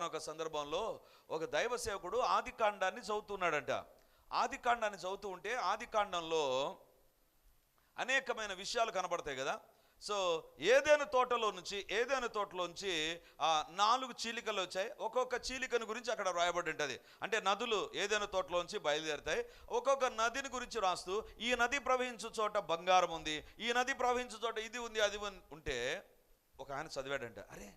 ఒక సందర్భంలో ఒక దైవ సేవకుడు ఆది కాండాన్ని చదువుతున్నాడంట. ఆది కాండాన్ని చదువుతూ ఉంటే ఆది కాండంలో అనేకమైన విషయాలు కనబడతాయి కదా. సో ఏదైనా తోటలో నుంచి ఏదైనా తోటలోంచి నుంచి నాలుగు చీలికలు వచ్చాయి. ఒక్కొక్క చీలికను గురించి అక్కడ రాయబడి ఉంటుంది. అంటే నదులు ఏదైనా తోటలోంచి బయలుదేరుతాయి. ఒక్కొక్క నదిని గురించి రాస్తూ ఈ నది ప్రవహించు చోట బంగారం ఉంది ఈ నది ప్రవహించు చోట ఇది ఉంది అది ఉంటే ఒక ఆయన చదివాడంట. అరే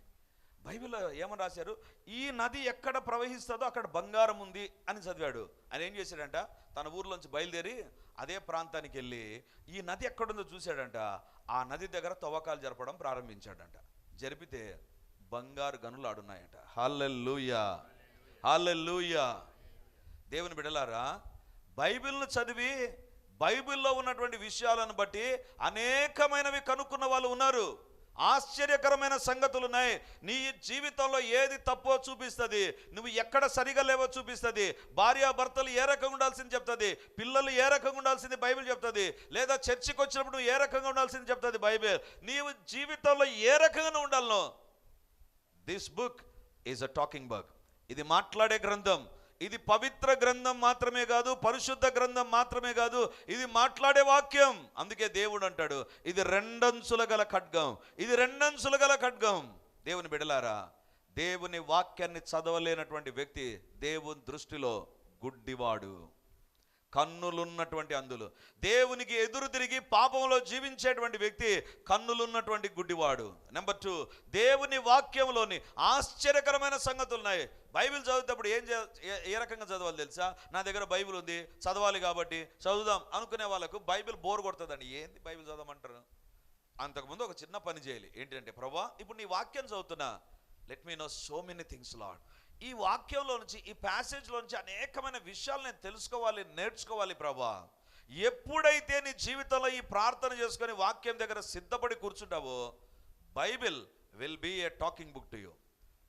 బైబిల్లో ఏమని రాశారు? ఈ నది ఎక్కడ ప్రవహిస్తుందో అక్కడ బంగారం ఉంది అని చదివాడు. ఆయన ఏం చేశాడంట? తన ఊర్లోంచి బయలుదేరి అదే ప్రాంతానికి వెళ్ళి ఈ నది ఎక్కడుందో చూశాడంట. ఆ నది దగ్గర తవ్వకాలు జరపడం ప్రారంభించాడంట. జరిపితే బంగారు గనులు ఆడున్నాయంట. హాలెల్లుయా! హాలెల్లుయా! దేవుని బిడలారా బైబిల్ను చదివి బైబిల్లో ఉన్నటువంటి విషయాలను బట్టి అనేకమైనవి కనుక్కున్న వాళ్ళు ఉన్నారు. ఆశ్చర్యకరమైన సంగతులు ఉన్నాయి నీ జీవితంలో ఏది తప్పో చూపిస్తుంది. నువ్వు ఎక్కడ సరిగా లేవో చూపిస్తుంది. భార్యాభర్తలు ఏ రకంగా ఉండాల్సింది చెప్తుంది. పిల్లలు ఏ రకంగా ఉండాల్సింది బైబిల్ చెప్తుంది. లేదా చర్చికి వచ్చినప్పుడు నువ్వు ఏ రకంగా ఉండాల్సింది చెప్తుంది బైబిల్. నీవు జీవితంలో ఏ రకంగా ఉండాలను. This book is a talking book ఇది మాట్లాడే గ్రంథం. ఇది పవిత్ర గ్రంథం మాత్రమే కాదు పరిశుద్ధ గ్రంథం మాత్రమే కాదు ఇది మాట్లాడే వాక్యం. అందుకే దేవుడు అంటాడు ఇది రెండంచుల గల ఖడ్గం. ఇది రెండంచుల గల ఖడ్గం. దేవుని బిడలారా దేవుని వాక్యాన్ని చదవలేనటువంటి వ్యక్తి దేవుని దృష్టిలో గుడ్డివాడు. కన్నులున్నటువంటి అందులు. దేవునికి ఎదురు తిరిగి పాపంలో జీవించేటువంటి వ్యక్తి కన్నులున్నటువంటి గుడ్డివాడు. నెంబర్ టూ దేవుని వాక్యంలోని ఆశ్చర్యకరమైన సంగతులు ఉన్నాయి. బైబిల్ చదివేటప్పుడు ఏం ఏ- ఏ రకంగా చదవాలి తెలుసా? నా దగ్గర బైబిల్ ఉంది చదవాలి కాబట్టి చదువుదాం అనుకునే వాళ్ళకు బైబిల్ బోర్ కొడుతుందండి. ఏంది బైబిల్ చదవమంటారు? అంతకుముందు ఒక చిన్న పని చేయాలి. ఏంటంటే ప్రభా ఇప్పుడు నీ వాక్యం చదువుతున్నా. Let me know so many things Lord ఈ వాక్యంలో నుంచి ఈ ప్యాసేజ్లో నుంచి అనేకమైన విషయాలు నేను తెలుసుకోవాలి నేర్చుకోవాలి ప్రభా. ఎప్పుడైతే నీ జీవితంలో ఈ ప్రార్థన చేసుకొని వాక్యం దగ్గర సిద్ధపడి కూర్చుంటావో Bible will be a talking book to you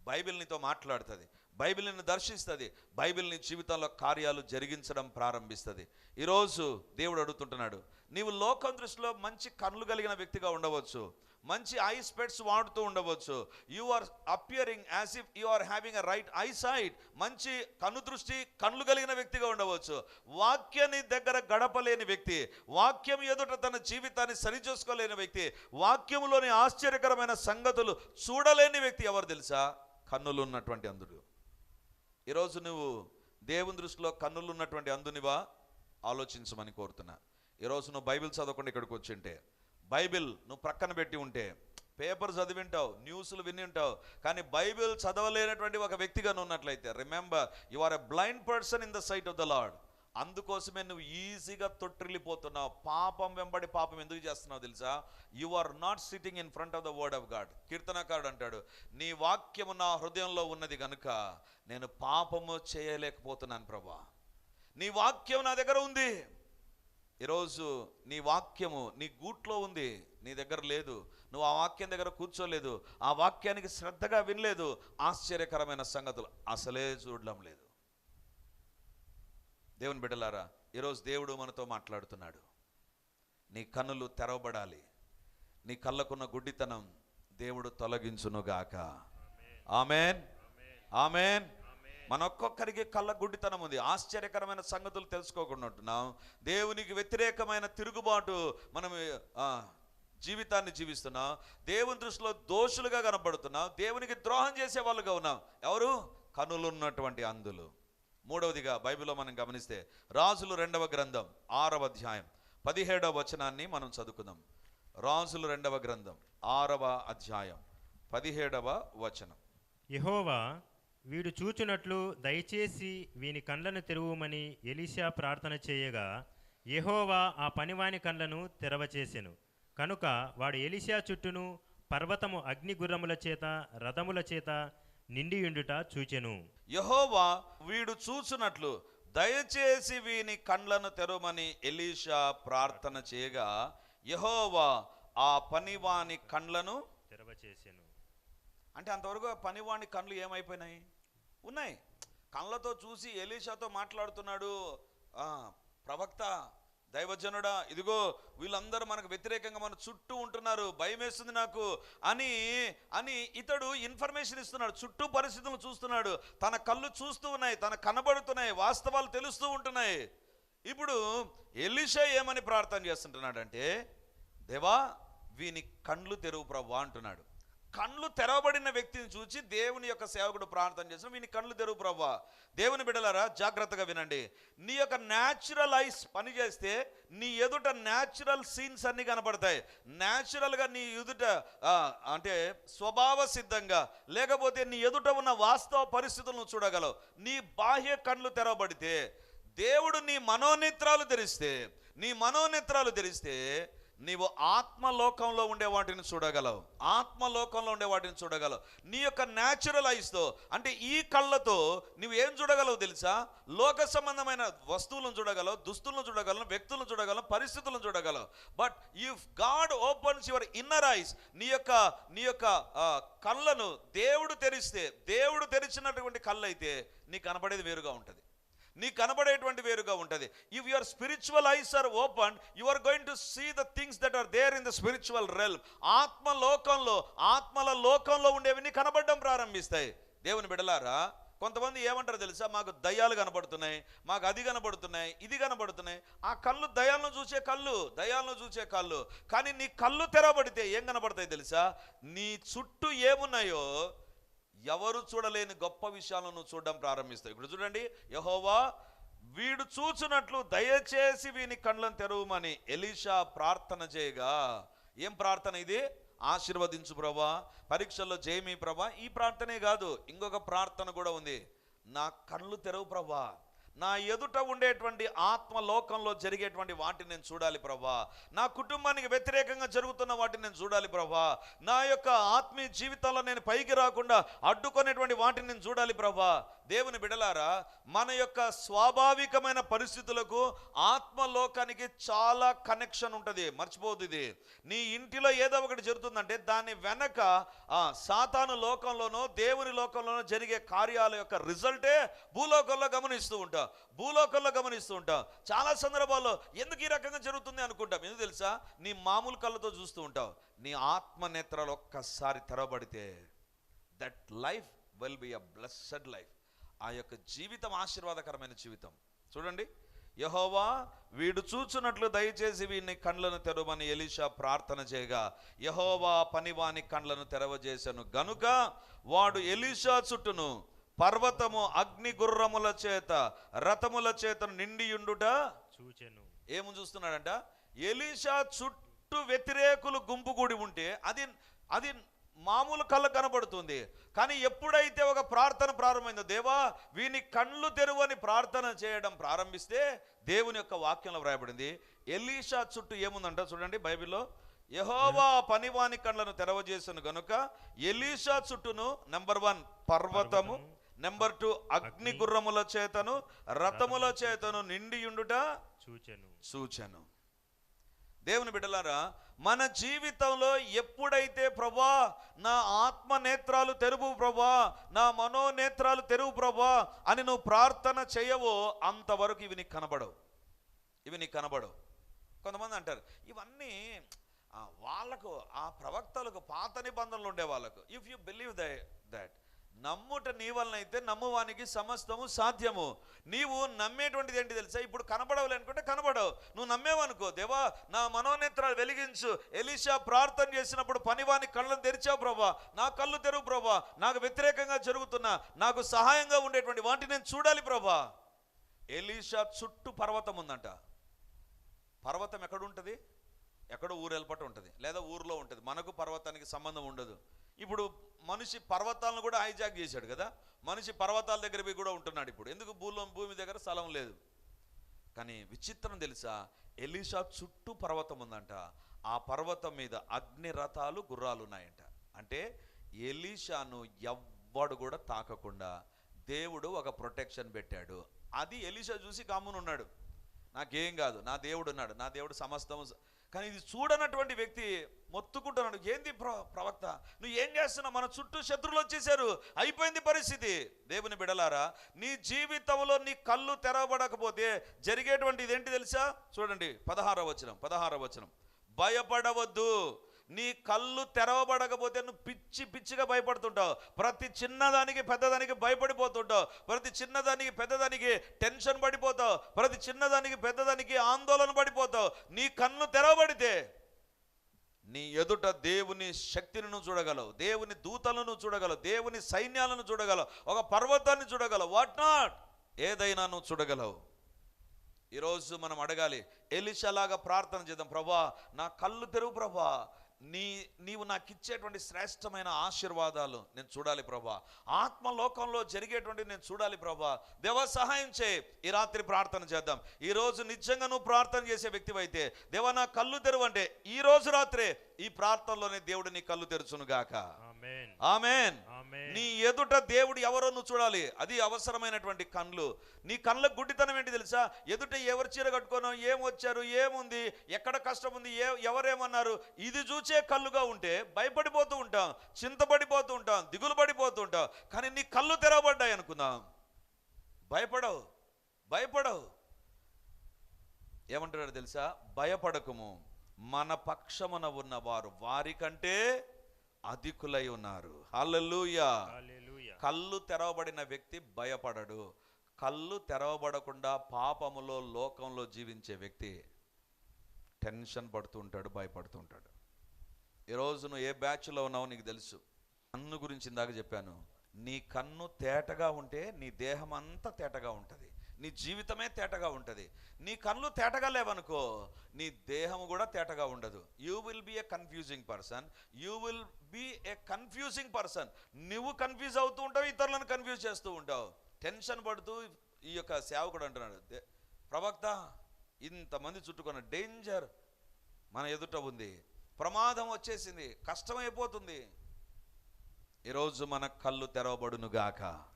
Bible నీతో మాట్లాడుతుంది. బైబిల్ నిన్ను దర్శిస్తుంది. బైబిల్ నీ జీవితంలో కార్యాలు జరిగించడం ప్రారంభిస్తుంది. ఈరోజు దేవుడు అడుగుతుంటున్నాడు నీవు లోకం దృష్టిలో మంచి కళ్ళు కలిగిన వ్యక్తిగా ఉండవచ్చు. మంచి ఐ స్పెట్స్ వాడుతూ ఉండవచ్చు. You are appearing as if you are having a right eye sight మంచి కన్ను దృష్టి కళ్ళు కలిగిన వ్యక్తిగా ఉండవచ్చు. వాక్యాన్ని దగ్గర గడపలేని వ్యక్తి వాక్యం ఎదుట తన జీవితాన్ని సరిచూసుకోలేని వ్యక్తి వాక్యంలోని ఆశ్చర్యకరమైన సంగతులు చూడలేని వ్యక్తి ఎవరు తెలుసా? కన్నులు ఉన్నటువంటి అందుడు. ఈరోజు నువ్వు దేవుని దృష్టిలో కన్నులు ఉన్నటువంటి అందునివా? ఆలోచించమని కోరుతున్నా. ఈరోజు నువ్వు బైబిల్ చదవకుండా ఇక్కడికి వచ్చింటే బైబిల్ నువ్వు ప్రక్కన పెట్టి ఉంటే పేపర్ చదివి ఉంటావు న్యూస్లు విని ఉంటావు కానీ బైబిల్ చదవలేనటువంటి ఒక వ్యక్తిగా ఉన్నట్లయితే remember you are a blind person in the sight of the Lord అందుకోసమే నువ్వు ఈజీగా తొట్టిల్లిపోతున్నావు. పాపం వెంబడి పాపం ఎందుకు చేస్తున్నావు తెలుసా? You are not sitting in front of the word of God కీర్తనకారుడు అంటాడు నీ వాక్యము నా హృదయంలో ఉన్నది కనుక నేను పాపము చేయలేకపోతున్నాను ప్రభా. నీ వాక్యం నా దగ్గర ఉంది. ఈరోజు నీ వాక్యము నీ గూట్లో ఉంది నీ దగ్గర లేదు. నువ్వు ఆ వాక్యం దగ్గర కూర్చోలేదు. ఆ వాక్యానికి శ్రద్ధగా వినలేదు. ఆశ్చర్యకరమైన సంగతులు అసలే చూడడం లేదు. దేవుని బిడ్డలారా ఈరోజు దేవుడు మనతో మాట్లాడుతున్నాడు. నీ కన్నులు తెరవబడాలి. నీ కళ్ళకున్న గుడ్డితనం దేవుడు తొలగించునుగాక. ఆమెన్. ఆమెన్. మన ఒక్కొక్కరికి కళ్ళ గుడ్డితనం ఉంది. ఆశ్చర్యకరమైన సంగతులు తెలుసుకోకుండా ఉంటున్నాం. దేవునికి వ్యతిరేకమైన తిరుగుబాటు మనం జీవితాన్ని జీవిస్తున్నాం. దేవుని దృష్టిలో దోషులుగా కనపడుతున్నాం. దేవునికి ద్రోహం చేసే వాళ్ళుగా ఉన్నాం. ఎవరు? కనులున్నటువంటి అందులు. మూడవదిగా బైబిల్లో మనం గమనిస్తే రాజులు రెండవ గ్రంథం ఆరవ అధ్యాయం. పదిహేడవ వచనాన్ని మనం చదువుకుందాం. రాజులు రెండవ గ్రంథం ఆరవ అధ్యాయం. పదిహేడవ వచనం. యహోవా వీడు చూచునట్లు దయచేసి వీని కండ్లను తెరువుమని ఎలీషా ప్రార్థన చేయగా యెహోవా ఆ పనివాని కండ్లను తెరవచేసెను. కనుక వాడు ఎలీషా చుట్టూను పర్వతము అగ్నిగుర్రముల చేత రథముల చేత నిండియుండుట చూచెను. యహోవా వీడు చూచునట్లు దయచేసి వీని కండ్లను తెరవమని ఎలీషా ప్రార్థన చేయగా యహోవా ఆ పనివాని కండ్లను తెరవచేసెను. అంటే అంతవరకు ఆ పనివాని కళ్ళు ఏమైపోయినాయి? ఉన్నాయి. కళ్ళతో చూసి ఎలీషాతో మాట్లాడుతున్నాడు ప్రవక్త దైవజనుడా ఇదిగో వీళ్ళందరూ మనకు వ్యతిరేకంగా మన చుట్టూ ఉంటున్నారు భయం వేస్తుంది నాకు అని అని ఇతడు ఇన్ఫర్మేషన్ ఇస్తున్నాడు చుట్టూ పరిస్థితులను చూస్తున్నాడు. తన కళ్ళు చూస్తూ ఉన్నాయి తన కనబడుతున్నాయి వాస్తవాలు తెలుస్తూ ఉంటున్నాయి. ఇప్పుడు ఎలిషా ఏమని ప్రార్థన చేస్తుంటున్నాడంటే దేవా వీని కండ్లు తెరువు ప్రవ్వా అంటున్నాడు. కళ్ళు తెరవబడిన వ్యక్తిని చూచి దేవుని యొక్క సేవకుడు ప్రార్థన చేసిన వీని కళ్ళు తెరువు ప్రవ్వా. దేవుని బిడలారా జాగ్రత్తగా వినండి. నీ యొక్క న్యాచురల్ ఐస్ పని చేస్తే నీ ఎదుట న్యాచురల్ సీన్స్ అన్ని కనపడతాయి. న్యాచురల్గా నీ ఎదుట అంటే స్వభావ సిద్ధంగా లేకపోతే నీ ఎదుట ఉన్న వాస్తవ పరిస్థితులను చూడగలవు. నీ బాహ్య కళ్ళు తెరవబడితే దేవుడు నీ మనోనేత్రాలు తెరిస్తే నీ మనోనేత్రాలు తెరిస్తే నీవు ఆత్మలోకంలో ఉండే వాటిని చూడగలవు. ఆత్మలోకంలో ఉండే వాటిని చూడగలవు. నీ యొక్క న్యాచురల్ ఐస్తో అంటే ఈ కళ్ళతో నువ్వు ఏం చూడగలవు తెలుసా? లోక సంబంధమైన వస్తువులను చూడగలవు దుస్తులను చూడగలవు వ్యక్తులను చూడగలవు పరిస్థితులను చూడగలవు. But if God opens your inner eyes నీ యొక్క నీ యొక్క కళ్ళను దేవుడు తెరిస్తే దేవుడు తెరిచినటువంటి కళ్ళు అయితే నీ కనబడేది వేరుగా ఉంటుంది. నీ కనబడేటువంటి వేరుగా ఉంటుంది. If your spiritual eyes are open you are going to see the things that are there in the spiritual realm ఆత్మ లోకంలో ఆత్మల లోకంలో ఉండేవి నీ కనబడడం ప్రారంభిస్తాయి. దేవుని బిడలారా కొంతమంది ఏమంటారు తెలుసా? మాకు దయ్యాలు కనబడుతున్నాయి మాకు అది కనబడుతున్నాయి ఇది కనబడుతున్నాయి. ఆ కళ్ళు దయాలను చూసే కళ్ళు దయాలను చూసే కళ్ళు. కానీ నీ కళ్ళు తెరబడితే ఏం కనబడతాయి తెలుసా? నీ చుట్టూ ఏమున్నాయో ఎవరు చూడలేని గొప్ప విషయాలను నువ్వు చూడడం ప్రారంభిస్తావు. ఇప్పుడు చూడండి యహోవా వీడు చూచున్నట్లు దయచేసి వీని కళ్ళను తెరవమని ఎలీషా ప్రార్థన చేయగా ఏం ప్రార్థన ఇది? ఆశీర్వదించు ప్రభా పరీక్షల్లో జయమి ప్రభా ఈ ప్రార్థనే కాదు ఇంకొక ప్రార్థన కూడా ఉంది. నా కళ్ళు తెరవు ప్రభా. నా ఎదుట ఉండేటువంటి ఆత్మలోకంలో జరిగేటువంటి వాటిని నేను చూడాలి ప్రభా. నా కుటుంబానికి వ్యతిరేకంగా జరుగుతున్న వాటిని నేను చూడాలి ప్రభా. నా యొక్క ఆత్మీయ జీవితంలో నేను పైకి రాకుండా అడ్డుకునేటువంటి వాటిని నేను చూడాలి ప్రభా. దేవుని బిడలారా మన యొక్క స్వాభావికమైన పరిస్థితులకు ఆత్మలోకానికి చాలా కనెక్షన్ ఉంటుంది. మర్చిపోదు ఇది. నీ ఇంటిలో ఏదో ఒకటి జరుగుతుందంటే దాని వెనక సాతాను లోకంలోనో దేవుని లోకంలోనో జరిగే కార్యాల యొక్క రిజల్టే భూలోకంలో గమనిస్తూ ఉంటాం. భూలోకంలో గమనిస్తూ ఉంటాం. చాలా సందర్భాల్లో ఎందుకు ఈ రకంగా జరుగుతుంది అనుకుంటాం. ఎందుకు తెలుసా? నీ మామూలు కళ్ళతో చూస్తూ ఉంటావు. నీ ఆత్మ నేత్రాలు ఒక్కసారి తెరవబడితే that life will be a blessed life ఆ యొక్క జీవితం ఆశీర్వాదకరమైన జీవితం. చూడండి. యహోవా వీడు చూచున్నట్లు దయచేసి వీడిని కండ్లను తెరవమని ఎలీషా ప్రార్థన చేయగా యహోవా పనివాని కండ్లను తెరవజేశాను గనుక వాడు ఎలీషా చుట్టూను పర్వతము అగ్ని గుర్రముల చేత రథముల చేత నిండియుండుట? చూచెను. ఏము చూస్తున్నాడంట? ఎలీషా చుట్టూ వ్యతిరేకులు గుంపు కూడి ఉంటే అది అది మామూలు కళ్ళ కనబడుతుంది. కానీ ఎప్పుడైతే ఒక ప్రార్థన ప్రారంభమైందో దేవా వీని కళ్ళు తెరువని ప్రార్థన చేయడం ప్రారంభిస్తే దేవుని యొక్క వాక్యంలో వ్రాయబడింది. ఎలీషా చుట్టూ ఏముందంట చూడండి బైబిల్లో. యహోవా పనివాని కళ్ళను తెరవజేసను గనుక ఎలీషా చుట్టూను నెంబర్ వన్ పర్వతము నెంబర్ టూ అగ్ని గుర్రముల చేతను రథముల చేతను నిండియుండుట చూచెను. సూచను దేవుని బిడ్డలారా మన జీవితంలో ఎప్పుడైతే ప్రభా నా ఆత్మ నేత్రాలు తెరువు ప్రభా నా మనోనేత్రాలు తెరువు ప్రభా అని నువ్వు ప్రార్థన చేయవో అంతవరకు ఇవి నీకు కనబడవు. ఇవి నీకు కనబడవు. కొంతమంది అంటారు ఇవన్నీ వాళ్ళకు ఆ ప్రవక్తలకు పాత నిబంధనలు ఉండే వాళ్ళకు. If you believe the that నమ్ముట నీ వలనైతే నమ్మువానికి సమస్తము సాధ్యము. నీవు నమ్మేటువంటిది ఏంటి తెలుసా? ఇప్పుడు కనబడవులే అనుకుంటే కనబడవు. నువ్వు నమ్మేవనుకో దేవా నా మనోనేత్రాలు వెలిగించు. ఎలీషా ప్రార్థన చేసినప్పుడు పనివాని కళ్ళను తెరిచావు ప్రభా. నా కళ్ళు తెరువు ప్రభా. నాకు వ్యతిరేకంగా జరుగుతున్న నాకు సహాయంగా ఉండేటువంటి వాటిని నేను చూడాలి ప్రభా. ఎలీషా చుట్టూ పర్వతం ఉందంట. పర్వతం ఎక్కడుంటుంది ఎక్కడో ఊరు వెళ్ళపట్టు ఉంటుంది. లేదా ఊర్లో ఉంటుంది. మనకు పర్వతానికి సంబంధం ఉండదు. ఇప్పుడు మనిషి పర్వతాలను కూడా హైజాక్ చేశాడు కదా? మనిషి పర్వతాల దగ్గర పోయి కూడా ఉంటున్నాడు ఇప్పుడు. ఎందుకు భూలో భూమి దగ్గర స్థలం లేదు? కానీ విచిత్రం తెలుసా? ఎలీషా చుట్టూ పర్వతం ఉందంట. ఆ పర్వతం మీద అగ్ని రథాలు గుర్రాలు ఉన్నాయంట. అంటే ఎలీషాను ఎవ్వడు కూడా తాకకుండా దేవుడు ఒక ప్రొటెక్షన్ పెట్టాడు. అది ఎలీషా చూసి గమ్మునున్నాడు నాకేం కాదు నా దేవుడు ఉన్నాడు నా దేవుడు సమస్తము కానీ ఇది చూడనటువంటి వ్యక్తి మొత్తుకుంటున్నాడు. ఏంది ప్ర ప్రవక్త? నువ్వు ఏం చేస్తున్నావు? మన చుట్టూ శత్రువులు వచ్చేసారు. అయిపోయింది పరిస్థితి. దేవుని బిడలారా నీ జీవితంలో నీ కళ్ళు తెరవబడకపోతే జరిగేటువంటి ఇదేంటి తెలుసా? చూడండి పదహార వచనం పదహార వచనం. భయపడవద్దు. నీ కళ్ళు తెరవబడకపోతే నువ్వు పిచ్చి పిచ్చిగా భయపడుతుంటావు. ప్రతి చిన్నదానికి పెద్దదానికి భయపడిపోతుంటావు. ప్రతి చిన్నదానికి పెద్దదానికి టెన్షన్ పడిపోతావు. ప్రతి చిన్నదానికి పెద్దదానికి ఆందోళన పడిపోతావు. నీ కన్ను తెరవబడితే నీ ఎదుట దేవుని శక్తిని నువ్వు చూడగలవు. దేవుని దూతలను చూడగలవు. దేవుని సైన్యాలను చూడగలవు. ఒక పర్వతాన్ని చూడగలవు. వాట్ నాట్ ఏదైనా నువ్వు చూడగలవు. ఈరోజు మనం అడగాలి ఎలిషలాగా ప్రార్థన చేద్దాం. ప్రభా నా కళ్ళు తెరువు ప్రభా. నీ నీవు నాకు ఇచ్చేటువంటి శ్రేష్టమైన ఆశీర్వాదాలు నేను చూడాలి ప్రభా. ఆత్మలోకంలో జరిగేటువంటి నేను చూడాలి ప్రభా. దేవ సహాయం చేయి. ఈ రాత్రి ప్రార్థన చేద్దాం. ఈ రోజు నిజంగా నువ్వు ప్రార్థన చేసే వ్యక్తివైతే దేవ నా కళ్ళు తెరువంటే ఈ రోజు రాత్రే ఈ ప్రార్థనలోనే దేవుడు నీ కళ్ళు తెరుచును గాక ఆమేన్ నీ ఎదుట దేవుడు ఎవరో నువ్వు చూడాలి. అది అవసరమైనటువంటి కళ్ళు. నీ కళ్ళ గుడ్డితనం ఏంటి తెలుసా? ఎదుట ఎవరు చీర కట్టుకోనో ఏం వచ్చారు ఏముంది ఎక్కడ కష్టం ఉంది ఏ ఎవరేమన్నారు? ఇది చూచే కళ్ళుగా ఉంటే భయపడిపోతూ ఉంటాం చింతపడిపోతూ ఉంటాం దిగులు పడిపోతూ ఉంటాం. కానీ నీ కళ్ళు తెరవబడ్డాయి అనుకుందాం. భయపడవు. భయపడవు. ఏమంటున్నాడు తెలుసా? భయపడకము. మన పక్షమున ఉన్నవారు వారికంటే అధికులై ఉన్నారు. హల్లెలూయా. కళ్ళు తెరవబడిన వ్యక్తి భయపడడు. కళ్ళు తెరవబడకుండా పాపములో లోకంలో జీవించే వ్యక్తి టెన్షన్ పడుతూ ఉంటాడు భయపడుతూ ఉంటాడు. ఈరోజు నువ్వు ఏ బ్యాచ్లో ఉన్నావో నీకు తెలుసు. కన్ను గురించి ఇందాక చెప్పాను. నీ కన్ను తేటగా ఉంటే నీ దేహం అంతా తేటగా ఉంటుంది. నీ జీవితమే తేటగా ఉంటుంది. నీ కళ్ళు తేటగా లేవనుకో నీ దేహం కూడా తేటగా ఉండదు. You will be a confusing person you will be a confusing person నువ్వు కన్ఫ్యూజ్ అవుతూ ఉంటావు ఇతరులను కన్ఫ్యూజ్ చేస్తూ ఉంటావు. టెన్షన్ పడుతూ ఈ యొక్క సేవకుడు అంటున్నాడు. ప్రవక్త ఇంతమంది చుట్టుకున్న డేంజర్ మన ఎదుట ఉంది. ప్రమాదం వచ్చేసింది. కష్టమైపోతుంది. ఈరోజు మన కళ్ళు తెరవబడునుగాక.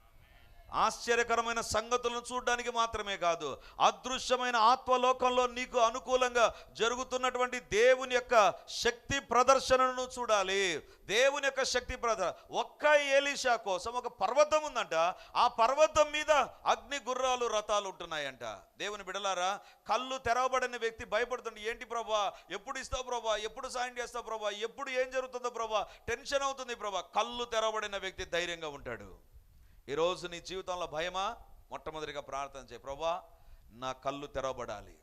ఆశ్చర్యకరమైన సంగతులను చూడడానికి మాత్రమే కాదు అదృశ్యమైన ఆత్మలోకంలో నీకు అనుకూలంగా జరుగుతున్నటువంటి దేవుని యొక్క శక్తి ప్రదర్శనను చూడాలి. దేవుని యొక్క శక్తి ప్రదర్శన ఒక్క ఏలీషా కోసం ఒక పర్వతం ఉందంట. ఆ పర్వతం మీద అగ్ని గుర్రాలు రథాలు ఉంటున్నాయంట. దేవుని బిడలారా కళ్ళు తెరవబడిన వ్యక్తి భయపడుతుంది ఏంటి ప్రభా? ఎప్పుడు ఇస్తావు ప్రభా? ఎప్పుడు సాయం చేస్తావు ప్రభా? ఎప్పుడు ఏం జరుగుతుందో ప్రభా? టెన్షన్ అవుతుంది ప్రభా. కళ్ళు తెరవబడిన వ్యక్తి ధైర్యంగా ఉంటాడు. ఈరోజు నీ జీవితంలో భయమా? మొట్టమొదటిగా ప్రార్థన చేయి. ప్రభా నా కళ్ళు తెరవబడాలి.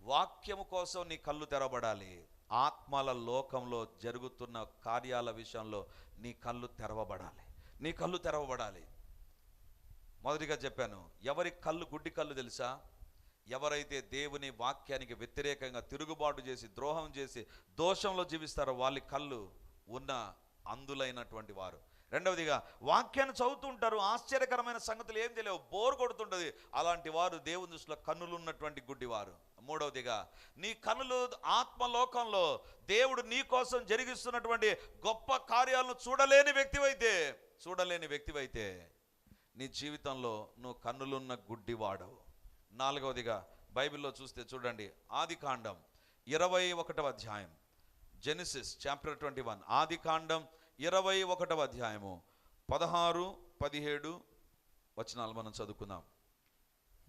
వాక్యము కోసం నీ కళ్ళు తెరవబడాలి. ఆత్మల లోకంలో జరుగుతున్న కార్యాల విషయంలో నీ కళ్ళు తెరవబడాలి. నీ కళ్ళు తెరవబడాలి. మొదటిగా చెప్పాను ఎవరి కళ్ళు గుడ్డి కళ్ళు తెలుసా? ఎవరైతే దేవుని వాక్యానికి వ్యతిరేకంగా తిరుగుబాటు చేసి ద్రోహం చేసి దోషంలో జీవిస్తారో వాళ్ళ కళ్ళు ఉన్న అందులైనటువంటి వారు. రెండవదిగా వాక్యాన్ని చదువుతుంటారు ఆశ్చర్యకరమైన సంగతులు ఏం తెలియవు బోర్ కొడుతుంటది. అలాంటి వారు దేవుని దృష్టిలో కన్నులు ఉన్నటువంటి గుడ్డివారు. మూడవదిగా నీ కన్నులు ఆత్మలోకంలో దేవుడు నీ కోసం జరిగిస్తున్నటువంటి గొప్ప కార్యాలను చూడలేని వ్యక్తివైతే చూడలేని వ్యక్తివైతే నీ జీవితంలో నువ్వు కన్నులున్న గుడ్డివాడవు. నాలుగవదిగా బైబిల్లో చూస్తే చూడండి ఆది కాండం ఇరవై ఒకటవ అధ్యాయం జెనిసిస్ చాప్టర్ ట్వంటీ వన్ ఆది కాండం ఇరవై ఒకటవ అధ్యాయము. పదహారు పదిహేడు వచనాలు మనం చదువుకుందాం.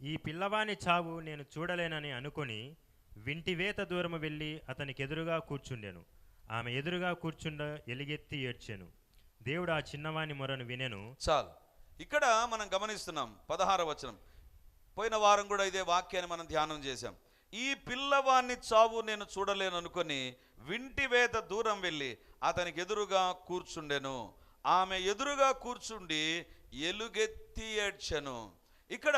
ఈ పిల్లవాని చావు నేను చూడలేనని అనుకొని వింటివేత దూరము వెళ్ళి అతనికి ఎదురుగా కూర్చుండెను. ఆమె ఎదురుగా కూర్చుండ ఎలుగెత్తి ఏడ్చెను. దేవుడు ఆ చిన్నవాని మొరను వినెను. చాలు. ఇక్కడ మనం గమనిస్తున్నాం పదహార వచనం. పోయిన వారం కూడా ఇదే వాక్యాన్ని మనం ధ్యానం చేశాం. ఈ పిల్లవాన్ని చావు నేను చూడలేను అనుకొని దూరం వెళ్ళి అతనికి ఎదురుగా కూర్చుండెను. ఆమె ఎదురుగా కూర్చుండి ఎలుగెత్తి ఏడ్చను. ఇక్కడ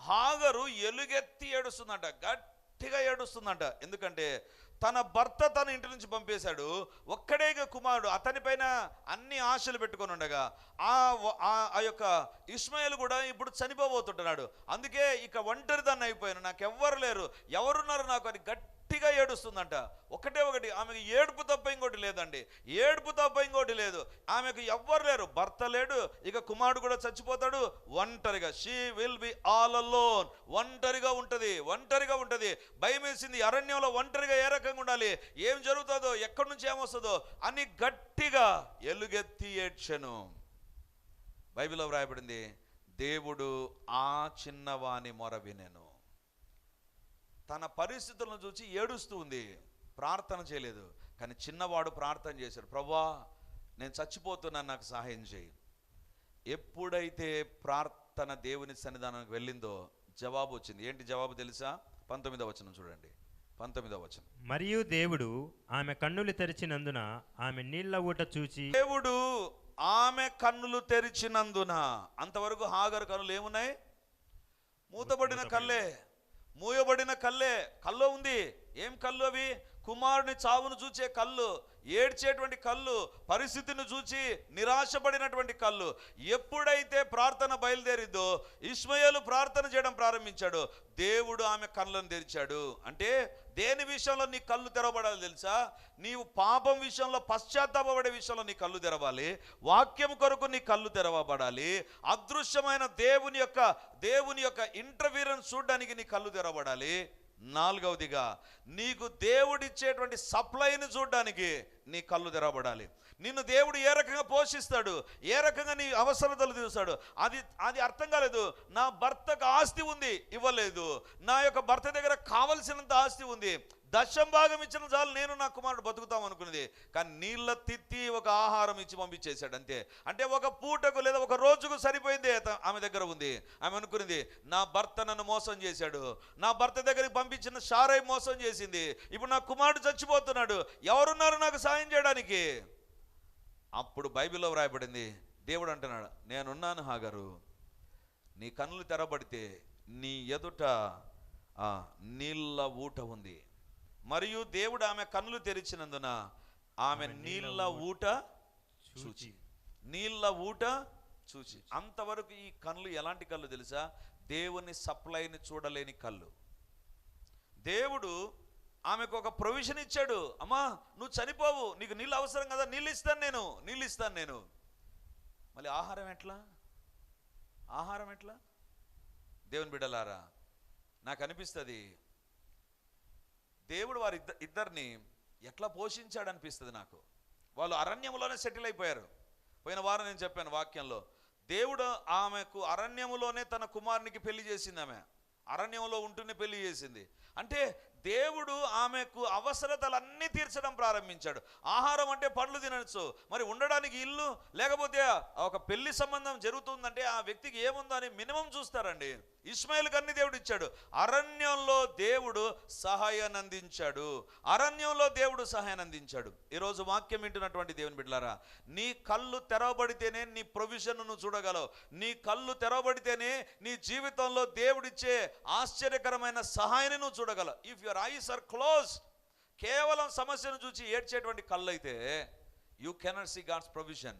హాగరు ఎలుగెత్తి ఏడుస్తుందంట గట్టిగా ఏడుస్తుందంట. ఎందుకంటే తన భర్త తన ఇంటి నుంచి పంపేశాడు. ఒక్కడేగా కుమారుడు అతనిపైన అన్ని ఆశలు పెట్టుకొని ఉండగా ఆ ఆ- ఆ యొక్క ఇస్మాయిల్ కూడా ఇప్పుడు చనిపోబోతుంటున్నాడు. అందుకే ఇక ఒంటరిదాన్ని అయిపోయాను. నాకు ఎవ్వరు లేరు. ఎవరున్నారు నాకు అని గట్టి గట్టిగా ఏడుస్తుందంట. ఒకటే ఒకటి ఆమెకు ఏడుపు తప్ప ఇంకోటి లేదండి. ఏడుపు తప్ప ఇంకోటి లేదు. ఆమెకు ఎవ్వరు లేరు. భర్త లేడు ఇక కుమారుడు కూడా చచ్చిపోతాడు. ఒంటరిగా she will be all alone ఒంటరిగా ఉంటది ఒంటరిగా ఉంటది. భయం వేసింది అరణ్యంలో ఒంటరిగా ఏ రకంగా ఉండాలి? ఏం జరుగుతుందో ఎక్కడి నుంచి ఏమొస్తుందో అని గట్టిగా ఎలుగెత్తి ఏడ్చెను. బైబిల్లో వ్రాయబడింది దేవుడు ఆ చిన్నవాని మొర వినెను తన పరిస్థితులను చూసి ఏడుస్తూ ఉంది. ప్రార్థన చేయలేదు. కానీ చిన్నవాడు ప్రార్థన చేశాడు. ప్రభా నేను చచ్చిపోతున్నాను నాకు సహాయం చేయి. ఎప్పుడైతే ప్రార్థన దేవుని సన్నిధానానికి వెళ్ళిందో జవాబు వచ్చింది. ఏంటి జవాబు తెలుసా? పంతొమ్మిదవ వచనం చూడండి. పంతొమ్మిదవ వచనం. మరియు దేవుడు ఆమె కన్నులు తెరిచినందున ఆమె నీళ్ళ ఊట చూచి దేవుడు ఆమె కన్నులు తెరిచినందున. అంతవరకు హాగర్ కన్నులు ఏమున్నాయి? మూతబడిన కళ్ళే. మూయబడిన కళ్ళే కల్లో ఉంది. ఏం కళ్ళు అవి? కుమారుని చావును చూచే కళ్ళు ఏడ్చేటువంటి కళ్ళు పరిస్థితిని చూచి నిరాశపడినటువంటి కళ్ళు ఎప్పుడైతే ప్రార్థన బయలుదేరిందో ఇస్మయలు ప్రార్థన చేయడం ప్రారంభించాడు. దేవుడు ఆమె కళ్ళను తెరిచాడు. అంటే దేని విషయంలో నీ కళ్ళు తెరవబడాలి తెలుసా? నీవు పాపం విషయంలో పశ్చాత్తాపడే విషయంలో నీ కళ్ళు తెరవాలి. వాక్యం కొరకు నీ కళ్ళు తెరవబడాలి. అదృశ్యమైన దేవుని యొక్క దేవుని యొక్క ఇంటర్వ్యూలను చూడడానికి నీ కళ్ళు తెరవబడాలి. నాలుగవదిగా నీకు దేవుడిచ్చేటువంటి సప్లైని చూడడానికి నీ కళ్ళు తెరబడాలి నిన్ను దేవుడు ఏ రకంగా పోషిస్తాడు? ఏ రకంగా నీ అవసరతలు తీరుస్తాడు? అది అది అర్థం కాలేదు. నా భర్తకు ఆస్తి ఉంది ఇవ్వలేదు. నా యొక్క భర్త దగ్గర కావలసినంత ఆస్తి ఉంది. దశం భాగం ఇచ్చిన చాలు నేను నా కుమారుడు బతుకుతాం అనుకున్నది. కానీ నీళ్ళ తిత్తి ఒక ఆహారం ఇచ్చి పంపించేశాడు అంతే. అంటే ఒక పూటకు లేదా ఒక రోజుకు సరిపోయింది ఆమె దగ్గర ఉంది. ఆమె అనుకున్నది నా భర్త నన్ను మోసం చేశాడు. నా భర్త దగ్గరికి పంపించిన షారై మోసం చేసింది. ఇప్పుడు నా కుమారుడు చచ్చిపోతున్నాడు. ఎవరున్నారు నాకు సాయం చేయడానికి? అప్పుడు బైబిల్లో వ్రాయబడింది దేవుడు అంటున్నాడు నేనున్నాను హాగరు నీ కన్నులు తెరబడితే నీ ఎదుట ఆ, నీళ్ళ ఊట ఉంది. మరియు దేవుడు ఆమె కన్నులు తెరిచినందున ఆమె నీళ్ళ ఊట చూచి నీళ్ళ ఊట చూచి. అంతవరకు ఈ కళ్ళు ఎలాంటి కళ్ళు తెలుసా? దేవుని సప్లైని చూడలేని కళ్ళు. దేవుడు ఆమెకు ఒక ప్రొవిజన్ ఇచ్చాడు. అమ్మా నువ్వు చనిపోవు. నీకు నీళ్ళు అవసరం కదా. నీళ్ళు ఇస్తాను నేను. నీళ్ళు ఇస్తాను నేను. మళ్ళీ ఆహారం ఎట్లా? ఆహారం ఎట్లా? దేవుని బిడ్డలారా నాకు అనిపిస్తుంది దేవుడు వారి ఇద్ద ఇద్దరిని ఎట్లా పోషించాడు అనిపిస్తుంది నాకు. వాళ్ళు అరణ్యంలోనే సెటిల్ అయిపోయారు. పోయిన వారం నేను చెప్పాను వాక్యంలో దేవుడు ఆమెకు అరణ్యములోనే తన కుమారునికి పెళ్ళి చేసింది ఆమె. అరణ్యంలో ఉంటూనే పెళ్ళి చేసింది. అంటే దేవుడు ఆమెకు అవసరతలన్నీ తీర్చడం ప్రారంభించాడు. ఆహారం అంటే పండ్లు తినచ్చు. మరి ఉండడానికి ఇల్లు లేకపోతే ఒక పెళ్ళి సంబంధం జరుగుతుందంటే ఆ వ్యక్తికి ఏముందో అని మినిమం చూస్తారండి. ఇస్మాయిల్కి అన్ని దేవుడు ఇచ్చాడు అరణ్యంలో దేవుడు సహాయాన్ని అందించాడు అరణ్యంలో దేవుడు సహాయాన్ని అందించాడు ఈరోజు వాక్యం వింటున్నటువంటి దేవుని బిడ్డలారా నీ కళ్ళు తెరవబడితేనే నీ ప్రొవిజన్ నువ్వు చూడగలవు. నీ కళ్ళు తెరవబడితేనే నీ జీవితంలో దేవుడిచ్చే ఆశ్చర్యకరమైన సహాయాన్ని నువ్వు చూడగలవు. If your eyes are close కేవలం సమస్యను చూసి ఏడ్చేటువంటి కళ్ళు అయితే you cannot see God's provision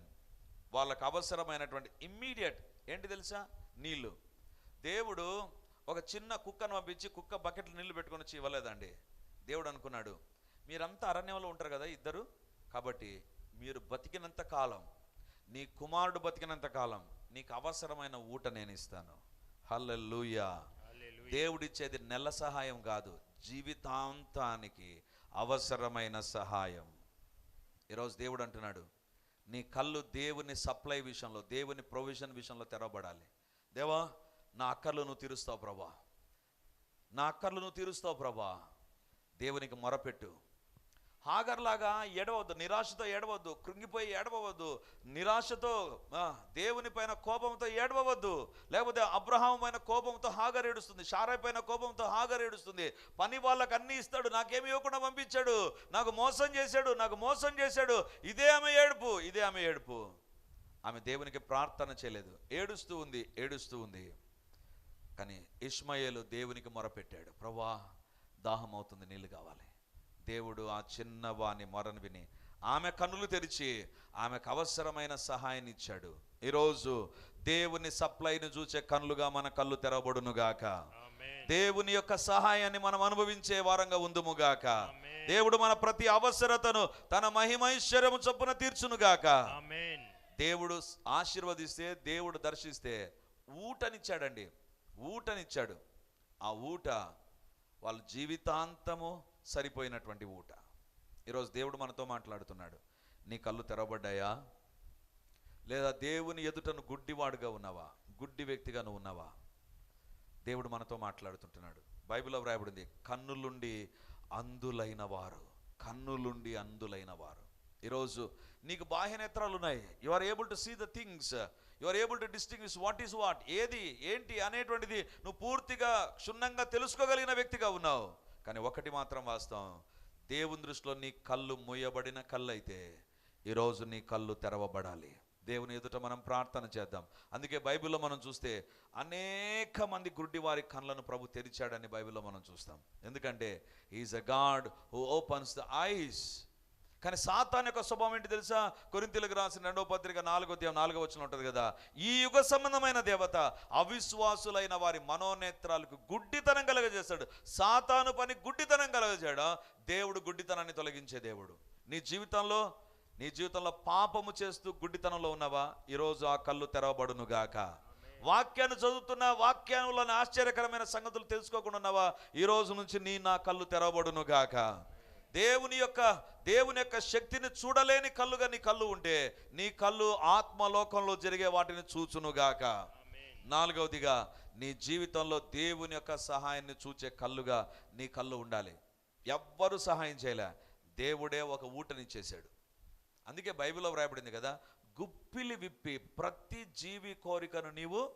వాళ్ళకు అవసరమైనటువంటి ఇమ్మీడియట్ ఏంటి తెలుసా? నీళ్ళు. దేవుడు ఒక చిన్న కుక్కను పంపించి కుక్క బకెట్లు నీళ్ళు పెట్టుకొని వచ్చి ఇవ్వలేదండి. దేవుడు అనుకున్నాడు మీరంతా అరణ్యంలో ఉంటారు కదా ఇద్దరు కాబట్టి మీరు బతికినంత కాలం నీ కుమారుడు బతికినంత కాలం నీకు అవసరమైన ఊట నేను ఇస్తాను. హల్లెలూయా. దేవుడిచ్చేది నెల సహాయం కాదు జీవితాంతానికి అవసరమైన సహాయం. ఈరోజు దేవుడు అంటున్నాడు నీ కళ్ళు దేవుని సప్లై విషయంలో దేవుని ప్రొవిజన్ విషయంలో తెరవబడాలి. దేవా నా అక్కర్లను తీరుస్తావు ప్రభా. నా అక్కర్లను తీరుస్తావు ప్రభా. దేవునికి మొరపెట్టు. హాగర్లాగా ఎడవద్దు నిరాశతో ఎడవద్దు కృంగిపోయి ఏడవవద్దు నిరాశతో ఆ, దేవుని పైన కోపంతో ఏడవద్దు లేకపోతే అబ్రహాం పైన కోపంతో హాగర్ ఏడుస్తుంది షారై పైన కోపంతో హాగర్ ఏడుస్తుంది. పని వాళ్ళకి అన్ని ఇస్తాడు నాకేమి ఇవ్వకుండా పంపించాడు నాకు మోసం చేశాడు నాకు మోసం చేశాడు. ఇదే ఆమె ఏడుపు ఇదే ఆమె ఏడుపు. ఆమె దేవునికి ప్రార్థన చేయలేదు. ఏడుస్తూ ఉంది ఏడుస్తూ ఉంది. కానీ ఇష్మయేలు దేవునికి మొరపెట్టాడు. ప్రభా దాహం అవుతుంది నీళ్ళు కావాలి. దేవుడు ఆ చిన్న వాని మొరను విని ఆమె కన్నులు తెరిచి ఆమెకు అవసరమైన సహాయాన్ని ఇచ్చాడు. ఈరోజు దేవుని సప్లైని చూచే కన్నులుగా మన కళ్ళు తెరవబడును గాక. దేవుని యొక్క సహాయాన్ని మనం అనుభవించే వారంగా ఉందుముగాక. దేవుడు మన ప్రతి అవసరతను తన మహిమైశ్వర్యము చొప్పున తీర్చునుగాక దేవుడు ఆశీర్వదిస్తే దేవుడు దర్శిస్తే ఊటనిచ్చాడండి. ఊటనిచ్చాడు. ఆ ఊట వాళ్ళ జీవితాంతము సరిపోయినటువంటి ఊట. ఈరోజు దేవుడు మనతో మాట్లాడుతున్నాడు. నీ కళ్ళు తెరవబడ్డాయా? లేదా దేవుని ఎదుటను గుడ్డివాడుగా ఉన్నావా? గుడ్డి వ్యక్తిగా నువ్వు ఉన్నావా? దేవుడు మనతో మాట్లాడుతుంటున్నాడు. బైబిల్లో వ్రాయబడింది కన్నులుండి అందులైన వారు కన్నులుండి అందులైన వారు. ఈరోజు నీకు బాహ్య నేత్రాలు ఉన్నాయి. You are able to see the things you are able to distinguish what is what ఏది ఏంటి అనేటువంటిది నువ్వు పూర్తిగా క్షుణ్ణంగా తెలుసుకోగలిగిన వ్యక్తిగా ఉన్నావు. కానీ ఒకటి మాత్రం వాస్తవం. దేవుని దృష్టిలో నీ కళ్ళు మూయబడిన కళ్ళు అయితే ఈరోజు నీ కళ్ళు తెరవబడాలి. దేవుని ఎదుట మనం ప్రార్థన చేద్దాం. అందుకే బైబిల్లో మనం చూస్తే అనేక మంది గుడ్డి వారి కళ్ళను ప్రభు తెరిచాడని బైబిల్లో మనం చూస్తాం. ఎందుకంటే is a God who opens the eyes కానీ సాతాన్ యొక్క స్వభావం ఏంటి తెలుసా? కొరింతలకు రాసిన రెండో పత్రిక నాలుగో దేవ నాలుగో వచ్చిన ఉంటుంది కదా. ఈ యుగ సంబంధమైన దేవత అవిశ్వాసులైన వారి మనోనేత్రాలకు గుడ్డితనం కలగజేస్తాడు. సాతాను పని గుడ్డితనం కలగజేయడం దేవుడు గుడ్డితనాన్ని తొలగించే దేవుడు. నీ జీవితంలో నీ జీవితంలో పాపము చేస్తూ గుడ్డితనంలో ఉన్నావా? ఈరోజు ఆ కళ్ళు తెరవబడునుగాక వాక్యాన్ని చదువుతున్న వాక్యంలోని ఆశ్చర్యకరమైన సంగతులు తెలుసుకోకుండా ఉన్నావా? ఈ రోజు నుంచి నీ నా కళ్ళు తెరవబడును గాక. దేవుని యొక్క దేవుని యొక్క శక్తిని చూడలేని కళ్ళుగా నీ కళ్ళు ఉంటే నీ కళ్ళు ఆత్మలోకంలో జరిగే వాటిని చూచునుగాక. నాలుగవదిగా నీ జీవితంలో దేవుని యొక్క సహాయాన్ని చూచే కళ్ళుగా నీ కళ్ళు ఉండాలి. ఎవ్వరు సహాయం చేయలే. దేవుడే ఒక ఊటనిచ్చేశాడు అందుకే బైబిల్లో వ్రాయబడింది కదా గుప్పిలి విప్పి ప్రతి జీవి కోరికను నీవు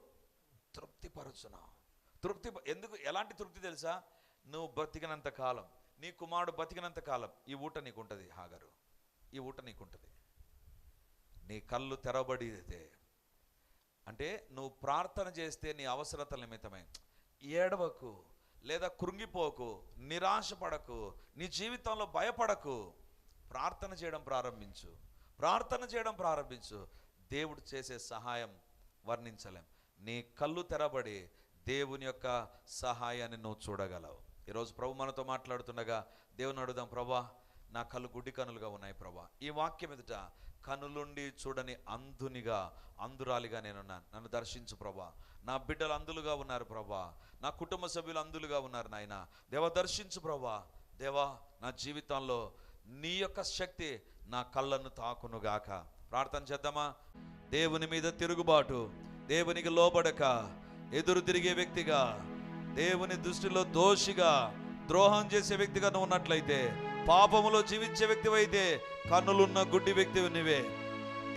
తృప్తిపరచునా. తృప్తి ఎందుకు ఎలాంటి తృప్తి తెలుసా? నువ్వు బతికినంత కాలం నీ కుమారుడు బతికినంత కాలం ఈ ఊట నీకుంటుంది హాగరు. ఈ ఊట నీకుంటుంది. నీ కళ్ళు తెరవబడితే అంటే నువ్వు ప్రార్థన చేస్తే నీ అవసరతల నిమిత్తమై. ఏడవకు లేదా కృంగిపోకు నిరాశపడకు నీ జీవితంలో భయపడకు. ప్రార్థన చేయడం ప్రారంభించు. ప్రార్థన చేయడం ప్రారంభించు. దేవుడు చేసే సహాయం వర్ణించలేం. నీ కళ్ళు తెరబడి దేవుని యొక్క సహాయాన్ని నువ్వు చూడగలవు. ఈరోజు ప్రభు మనతో మాట్లాడుతుండగా దేవుని అడుగుదాం ప్రభా నా కళ్ళు గుడ్డి కనులుగా ఉన్నాయి ప్రభా. ఈ వాక్యం ఎదుట కనులుండి చూడని అంధునిగా అంధురాలిగా నేనున్నాను. నన్ను దర్శించు ప్రభా. నా బిడ్డలు అందులుగా ఉన్నారు ప్రభా. నా కుటుంబ సభ్యులు అందులుగా ఉన్నారు నాయన. దేవ దర్శించు ప్రభా. దేవా నా జీవితంలో నీ యొక్క శక్తి నా కళ్ళను తాకునుగాక. ప్రార్థన చేద్దామా? దేవుని మీద తిరుగుబాటు దేవునికి లోబడక ఎదురు తిరిగే వ్యక్తిగా దేవుని దృష్టిలో దోషిగా ద్రోహం చేసే వ్యక్తిగా నువ్వు ఉన్నట్లయితే పాపములో జీవించే వ్యక్తివైతే కన్నులున్న గుడ్డి వ్యక్తివి నువ్వే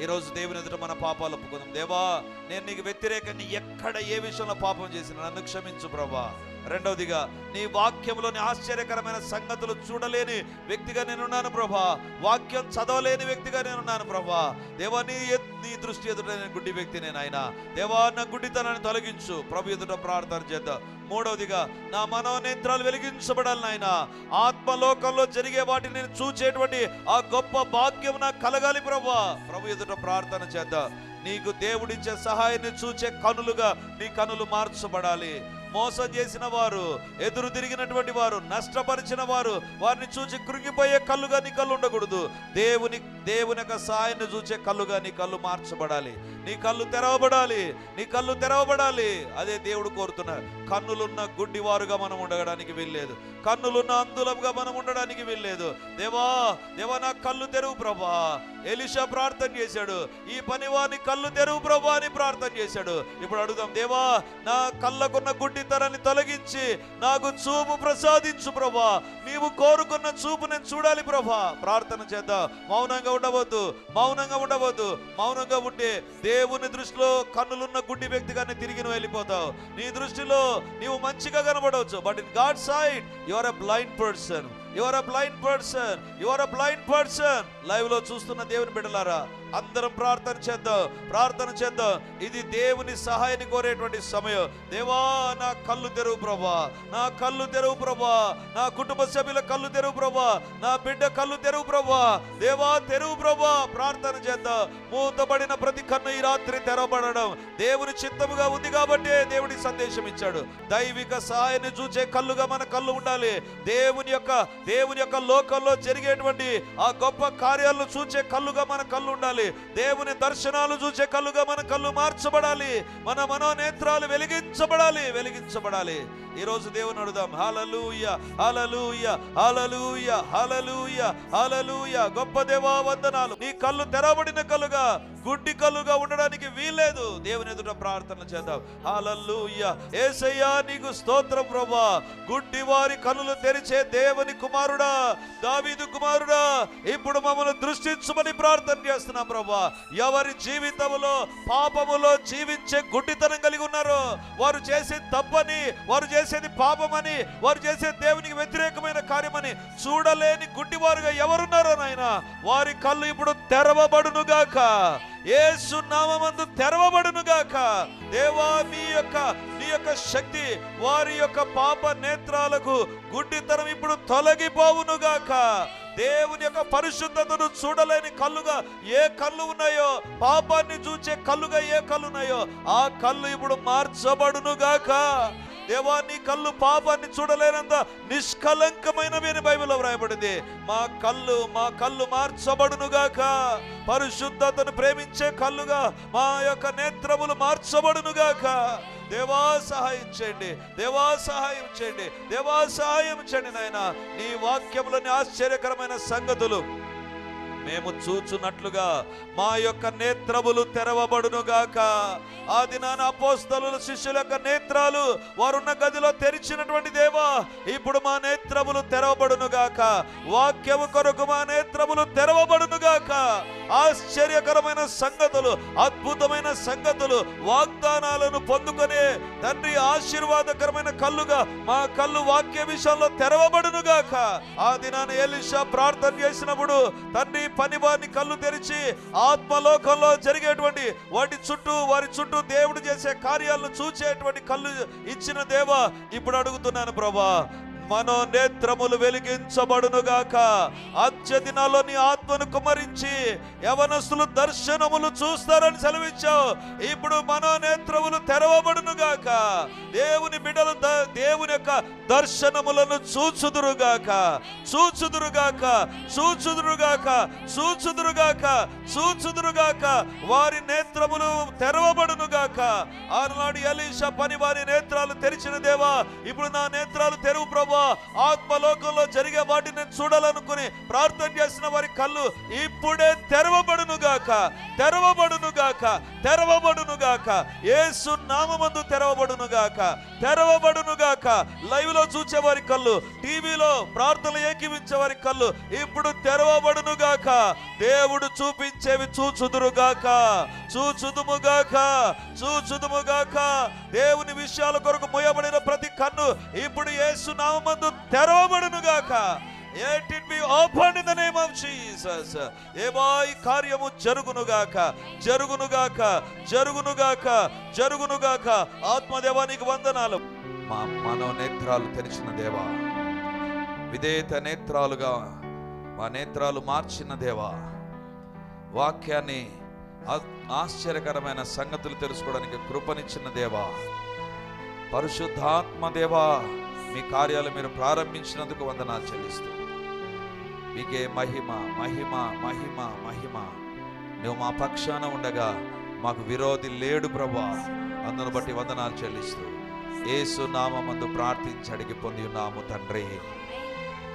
ఈరోజు దేవుని ఎదుట మన పాపాలు ఒప్పుకుందాం. దేవా నేను నీకు వ్యతిరేకంగా ఎక్కడ ఏ విషయంలో పాపం చేసిన నన్ను క్షమించు ప్రభా. రెండవదిగా నీ వాక్యంలోని ఆశ్చర్యకరమైన సంగతులు చూడలేని వ్యక్తిగా నేనున్నాను ప్రభా. వాక్యం చదవలేని వ్యక్తిగా నేనున్నాను ప్రభా. దేవా నీ నీ దృష్టి ఎదుట నేను గుడ్డి వ్యక్తి నేను ఆయన. దేవా నా గుడ్డితనాన్ని తొలగించు. ప్రభు ఎదుట ప్రార్థన చేద్దాం. మూడవదిగా నా మనోనేత్రాలు వెలిగించబడాలి నాయన. ఆత్మలోకంలో జరిగే వాటిని నేను చూచేటువంటి ఆ గొప్ప భాగ్యం నాకు కలగాలి ప్రభా. ప్రభు ఎదుట ప్రార్థన చేద్దాం. నీకు దేవుడిచ్చే సహాయాన్ని చూచే కనులుగా నీ కనులు మార్చబడాలి. మోసం చేసిన వారు ఎదురు తిరిగినటువంటి వారు నష్టపరిచిన వారు వారిని చూచి కృంగిపోయే కళ్ళుగా నీ కళ్ళు ఉండకూడదు. దేవుని దేవుని యొక్క సాయాన్ని చూచే కళ్ళుగా నీ కళ్ళు మార్చబడాలి. నీ కళ్ళు తెరవబడాలి. నీ కళ్ళు తెరవబడాలి. అదే దేవుడు కోరుతున్నారు కన్నులున్న గుడ్డివారుగా మనం ఉండడానికి వీల్లేదు. కన్నులున్న అందులముగా మనం ఉండడానికి వెళ్ళలేదు దేవా దేవా నా కళ్ళు తెరువు ప్రభా. ఎలిషా ప్రార్థన చేశాడు. ఈ పనివాని కళ్ళు తెరువు ప్రభా అని ప్రార్థన చేశాడు. ఇప్పుడు అడుగుదాం దేవా నా కళ్ళకున్న గుడ్డితనాన్ని తొలగించి నాకు చూపు ప్రసాదించు ప్రభా. నీవు కోరుకున్న చూపు నేను చూడాలి ప్రభా. ప్రార్థన చేద్దాం. మౌనంగా ఉండవద్దు మౌనంగా ఉండవద్దు మౌనంగా ఉంటే దేవుని దృష్టిలో కన్నులున్న గుడ్డి వ్యక్తిగానే తిరిగి నువ్వు వెళ్ళిపోతావు. నీ దృష్టిలో నీవు మంచిగా కనబడవచ్చు but in God side you are a blind person you are a blind person you are a blind person లైవ్లో చూస్తున్న దేవుని బిడ్డలారా అందరం ప్రార్థన చేద్దాం ప్రార్థన చేద్దాం. ఇది దేవుని సహాయాన్ని కోరేటువంటి సమయం. దేవా నా కళ్ళు తెరువు ప్రభా నా కళ్ళు తెరువు ప్రభా నా కుటుంబ సభ్యుల కళ్ళు తెరువు ప్రభా నా బిడ్డ కళ్ళు తెరువు ప్రభా. దేవా తెరువు ప్రభా ప్రార్థన చేద్దాం. మూతబడిన ప్రతి కన్ను ఈ రాత్రి తెరవబడడం. దేవుని చిత్తముగా ఉంది కాబట్టి దేవుడి సందేశం ఇచ్చాడు. దైవిక సహాయాన్ని చూచే కళ్ళుగా మన కళ్ళు ఉండాలి. దేవుని యొక్క దేవుని యొక్క లోకంలో జరిగేటువంటి ఆ గొప్ప కార్యాలను చూచే కళ్ళుగా మన కళ్ళు ఉండాలి. దేవుని దర్శనాలు చూసే కళ్ళుగా మన కళ్ళు మార్చబడాలి. మన మనోనేత్రాలు వెలిగించబడాలి. వెలిగించబడాలి. ఈ రోజు దేవుని అడుదాం హలలుయ హలలుయ హలలుయ హలలుయ హలలుయ గొప్ప దేవా వందనాలు. నీ కళ్ళు తెరబడిన కళ్ళుగా గుడ్డి కళ్ళుగా ఉండడానికి వీల్లేదు. దేవుని ఎదుట ప్రార్థన చేద్దాం. హలలుయ ఏసయ్యా నీకు స్తోత్రం ప్రభా. గుడ్డి వారి కనులు తెరిచే దేవుని కుమారుడా దావీదు కుమారుడా ఇప్పుడు మమ్మల్ని దృష్టించమని ప్రార్థన చేస్తున్నాం ప్రభా. ఎవరి జీవితంలో పాపములో జీవించే గుడ్డితనం కలిగి ఉన్నారో వారు చేసే తప్పని వారు చేసేది పాపమని వారు చేసే దేవునికి వ్యతిరేకమైన కార్యమని చూడలేని గుడ్డివారుగా ఎవరున్నారో నాయన? వారి కళ్ళు ఇప్పుడు తెరవబడునుగాక. యేసు తెరవబడును గాక దేవా నీ యొక్క నీ యొక్క శక్తి వారి యొక్క పాప నేత్రాలకు గుడ్డితనం ఇప్పుడు తొలగిపోవును గాక దేవుని యొక్క పరిశుద్ధతను చూడలేని కళ్ళుగా ఏ కళ్ళు ఉన్నాయో పాపాన్ని చూచే కళ్ళుగా ఏ కళ్ళు ఉన్నాయో ఆ కళ్ళు ఇప్పుడు మార్చబడును గాక దేవా నీ కళ్ళు పాపాన్ని చూడలేనంత నిష్కలంకమైనవి అని బైబిల్లో వ్రాయబడింది. మా కళ్ళు మా కళ్ళు మార్చబడునుగాక. పరిశుద్ధతను ప్రేమించే కళ్ళుగా మా యొక్క నేత్రములు మార్చబడునుగాక. దేవా సహాయం చేయండి. దేవా సహాయం చేయండి. దేవా సహాయం చేయండి నాయన. నీ వాక్యములోని ఆశ్చర్యకరమైన సంగతులు మేము చూచున్నట్లుగా మా యొక్క నేత్రములు తెరవబడునుగాక. ఆ దినాన అపోస్తలుల శిష్యుల యొక్క నేత్రాలు వారున్న గదిలో తెరిచినటువంటి దేవా ఇప్పుడు మా నేత్రములు తెరవబడునుగాక. వాక్యము కొరకు మా నేత్రములు తెరవబడునుగాక. ఆశ్చర్యకరమైన సంగతులు అద్భుతమైన సంగతులు వాగ్దానాలను పొందుకునే తండ్రి ఆశీర్వాదకరమైన కళ్ళుగా మా కళ్ళు వాక్య విషయంలో తెరవబడునుగాక. ఆ దినాన్ని ఎలిషా ప్రార్థన చేసినప్పుడు తండ్రి పని వారిని కళ్ళు తెరిచి ఆత్మలోకంలో జరిగేటువంటి వాటి చుట్టూ వారి చుట్టూ దేవుడు చేసే కార్యాలను చూచేటువంటి కళ్ళు ఇచ్చిన దేవా ఇప్పుడు అడుగుతున్నాను ప్రభా మనోనేత్రములు వెలిగించబడునుగాక. అత్య దినాల్లో నీ ఆత్మను కుమరించి యవనస్తులు దర్శనములు చూస్తారని సెలవిచ్చావు. ఇప్పుడు మనోనేత్రములు తెరవబడునుగాక. దేవుని బిడ్డలు దేవుని యొక్క దర్శనములను చూచుదురుగాక. చూచుదురుగాక చూచుదురుగాక చూచుదురుగాక చూచుదురుగాక. వారి నేత్రములు తెరవబడునుగాక. ఆనాడు ఎలీషా పని వారి నేత్రాలు తెరిచిన దేవా ఇప్పుడు నా నేత్రాలు తెరువు ప్రభు. ఆత్మలోకంలో జరిగే వాటిని నేను చూడాలనుకుని ప్రార్థన చేసిన వారి కళ్ళు ఇప్పుడే తెరవబడునుగాక. తెరవబడునుగాక. తెరవబడునుగాక. ఏసు నామమందు తెరవబడునుగాక. తెరవబడునుగాక. లైవ్లో చూచే వారి కళ్ళు టీవీలో ప్రార్థనలు ఏకీవించే వారి కళ్ళు ఇప్పుడు తెరవబడునుగాక. దేవుడు చూపించేవి చూచుదురుగాక చూచుదుముగాక చూచుదుముగాక. దేవుని విషయాల కొరకు ముయబడిన ప్రతి కన్ను ఇప్పుడు యేసు నామందు తెరవబడునుగాక. Let it be open in the name of Jesus ఏమో ఈ కార్యము జరుగునుగాక జరుగునుగాక జరుగునుగాక జరుగునుగాక. ఆత్మదేవానికి వందనాలు. మా నేత్రాలు తెరిచిన దేవా విధేయత నేత్రాలుగా మా నేత్రాలు మార్చిన దేవా వాక్యాన్ని ఆశ్చర్యకరమైన సంగతులు తెలుసుకోవడానికి కృపనిచ్చిన దేవా పరిశుద్ధాత్మ దేవా మీ కార్యాలు మీరు ప్రారంభించినందుకు వందనాలు చెల్లిస్తూ. మీకే మహిమ మహిమ మహిమ మహిమ. నువ్వు మా పక్షాన ఉండగా మాకు విరోధి లేడు ప్రభా. అందును బట్టి వందనాలు చెల్లిస్తూ. ఏసు నామందు ప్రార్థించి అడిగి పొంది ఉన్నాము తండ్రి.